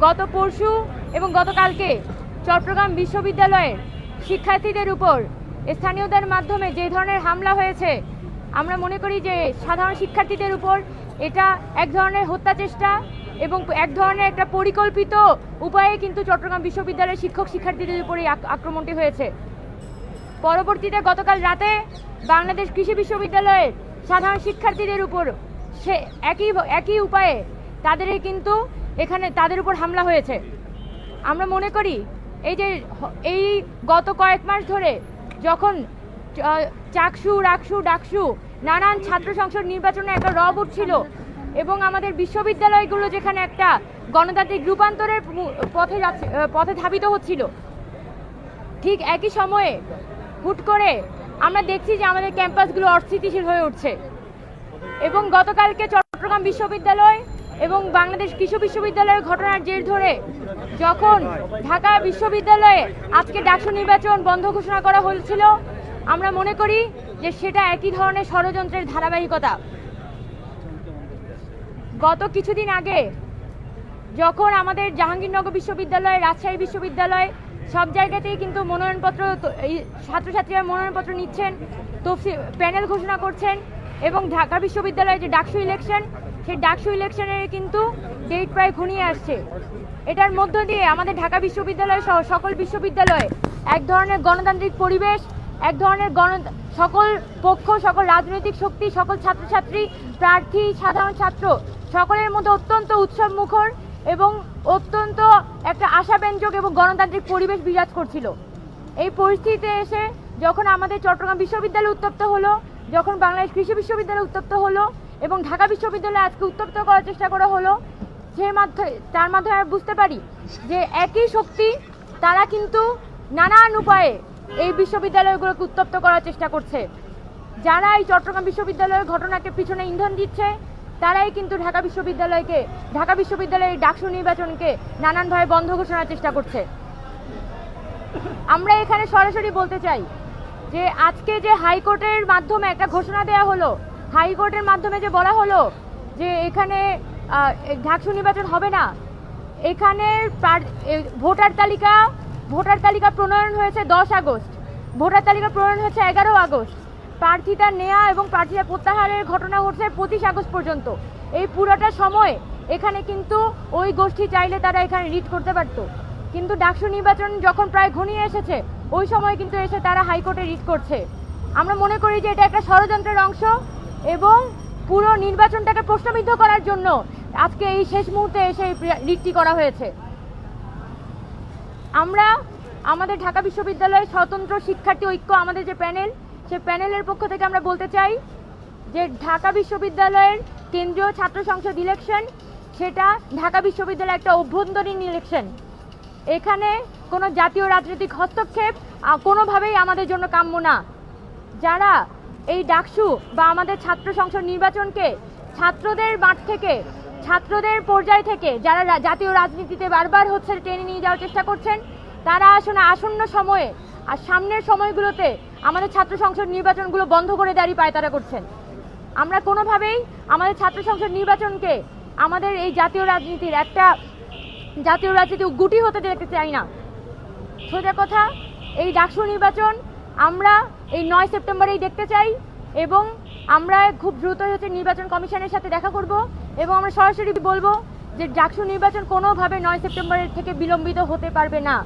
গত পরশু এবং গতকালকে চট্টগ্রাম বিশ্ববিদ্যালয়ের শিক্ষার্থীদের উপর স্থানীয়দের মাধ্যমে যে ধরনের হামলা হয়েছে, আমরা মনে করি যে সাধারণ শিক্ষার্থীদের উপর এটা এক ধরনের হত্যা চেষ্টা এবং এক ধরনের একটা পরিকল্পিত উপায়ে কিন্তু চট্টগ্রাম বিশ্ববিদ্যালয়ের শিক্ষক শিক্ষার্থীদের উপরই আক- আক্রমণটি হয়েছে। পরবর্তীতে গতকাল রাতে বাংলাদেশ কৃষি বিশ্ববিদ্যালয়ের সাধারণ শিক্ষার্থীদের উপর সে একই একই উপায়ে তাদেরই কিন্তু এখানে তাদের উপর হামলা হয়েছে। আমরা মনে করি, এই যে এই গত কয়েক মাস ধরে যখন চাকসু, রাকসু, ডাকসু নানান ছাত্র সংসদ নির্বাচনে একটা রব উঠছিল এবং আমাদের বিশ্ববিদ্যালয়গুলো যেখানে একটা গণতান্ত্রিক রূপান্তরের পথে পথে ধাবিত হচ্ছিল, ঠিক একই সময়ে হুট করে আমরা দেখছি যে আমাদের ক্যাম্পাসগুলো অস্থিতিশীল হয়ে উঠছে। এবং গতকালকে চট্টগ্রাম বিশ্ববিদ্যালয় এবং বাংলাদেশ কৃষি বিশ্ববিদ্যালয়ের ঘটনার জের ধরে যখন ঢাকা বিশ্ববিদ্যালয়ে আজকে ডাকসু নির্বাচন বন্ধ ঘোষণা করা হয়েছিল, আমরা মনে করি যে সেটা একই ধরনের ষড়যন্ত্রের ধারাবাহিকতা। গত কিছুদিন আগে যখন আমাদের জাহাঙ্গীরনগর বিশ্ববিদ্যালয়, রাজশাহী বিশ্ববিদ্যালয় সব জায়গাতেই কিন্তু মনোনয়নপত্র ছাত্রছাত্রীরা মনোনয়নপত্র নিচ্ছেন তফসি প্যানেল ঘোষণা করছেন এবং ঢাকা বিশ্ববিদ্যালয়ে যে ডাকসু ইলেকশন সেই ডাকসু ইলেকশনের কিন্তু ডেট প্রায় ঘনিয়ে আসছে। এটার মধ্য দিয়ে আমাদের ঢাকা বিশ্ববিদ্যালয় সহ সকল বিশ্ববিদ্যালয়ে এক ধরনের গণতান্ত্রিক পরিবেশ, এক ধরনের গণ, সকল পক্ষ, সকল রাজনৈতিক শক্তি, সকল ছাত্রছাত্রী, প্রার্থী, সাধারণ ছাত্র, সকলের মধ্যে অত্যন্ত উৎসব মুখর এবং অত্যন্ত একটা আশাব্যঞ্জক এবং গণতান্ত্রিক পরিবেশ বিরাজ করছিল। এই পরিস্থিতিতে এসে যখন আমাদের চট্টগ্রাম বিশ্ববিদ্যালয় উত্তপ্ত হলো, যখন বাংলাদেশ কৃষি বিশ্ববিদ্যালয় উত্তপ্ত হলো এবং ঢাকা বিশ্ববিদ্যালয় আজকে উত্তপ্ত করার চেষ্টা করা হলো। সে মাধ্যমে, তার মাধ্যমে আমরা বুঝতে পারি যে একই শক্তি তারা কিন্তু নানান উপায়ে এই বিশ্ববিদ্যালয়গুলোকে উত্তপ্ত করার চেষ্টা করছে। যারা এই চট্টগ্রাম বিশ্ববিদ্যালয়ের ঘটনাকে পিছনে ইন্ধন দিচ্ছে, তারাই কিন্তু ঢাকা বিশ্ববিদ্যালয়কে, ঢাকা বিশ্ববিদ্যালয়ের ডাকসু নির্বাচনকে নানানভাবে বন্ধ ঘোষণার চেষ্টা করছে। আমরা এখানে সরাসরি বলতে চাই যে আজকে যে হাইকোর্টের মাধ্যমে একটা ঘোষণা দেওয়া হলো হাইকোর্টের মাধ্যমে যে বলা হলো যে এখানে ঢাকসু নির্বাচন হবে না, এখানে ভোটার তালিকা ভোটার তালিকা প্রণয়ন হয়েছে দশ আগস্ট, ভোটার তালিকা প্রণয়ন হয়েছে এগারো আগস্ট প্রার্থিতা নেয়া এবং প্রার্থিতা প্রত্যাহারের ঘটনা ঘটছে পঁচিশ আগস্ট পর্যন্ত। এই পুরোটা সময় এখানে কিন্তু ওই গোষ্ঠী চাইলে তারা এখানে রিট করতে পারতো। কিন্তু ডাকসু নির্বাচন যখন প্রায় ঘনিয়ে এসেছে, ওই সময় কিন্তু এসে তারা হাইকোর্টে রিট করছে। আমরা মনে করি যে এটা একটা ষড়যন্ত্রের অংশ। এবং পুরো নির্বাচনটাকে প্রশ্নবিদ্ধ করার জন্য আজকে এই শেষ মুহূর্তে এসে রিটটি করা হয়েছে। আমরা আমাদের ঢাকা বিশ্ববিদ্যালয়ের স্বতন্ত্র শিক্ষার্থী ঐক্য আমাদের যে প্যানেল, সে প্যানেলের পক্ষ থেকে আমরা বলতে চাই যে ঢাকা বিশ্ববিদ্যালয়ের কেন্দ্রীয় ছাত্র সংসদ ইলেকশন সেটা ঢাকা বিশ্ববিদ্যালয়ের একটা অভ্যন্তরীণ ইলেকশন এখানে কোনো জাতীয় রাজনৈতিক হস্তক্ষেপ কোনোভাবেই আমাদের জন্য কাম্য না। যারা এই ডাকসু বা আমাদের ছাত্র সংসদ নির্বাচনকে ছাত্রদের মাঠ থেকে, ছাত্রদের পর্যায় থেকে যারা জাতীয় রাজনীতিতে বারবার হচ্ছে টেনে নিয়ে যাওয়ার চেষ্টা করছেন, তারা আসলে আসন্ন সময়ে আর সামনের সময়গুলোতে আমাদের ছাত্র সংসদ নির্বাচনগুলো বন্ধ করে দাঁড়িয়ে পায়তারা করছেন। আমরা কোনোভাবেই আমাদের ছাত্র সংসদ নির্বাচনকে আমাদের এই জাতীয় রাজনীতির একটা জাতীয় রাজনীতি গুটি হতে দেখতে চাই না। সোজা কথা, এই ডাকসু নির্বাচন আমরা এই নয় সেপ্টেম্বরেই দেখতে চাই এবং আমরা খুব দ্রুত হচ্ছে নির্বাচন কমিশনের সাথে দেখা করব এবং আমরা সরাসরি বলব যে ডাকসু নির্বাচন কোনোভাবে নয় সেপ্টেম্বরের থেকে বিলম্বিত হতে পারবে না।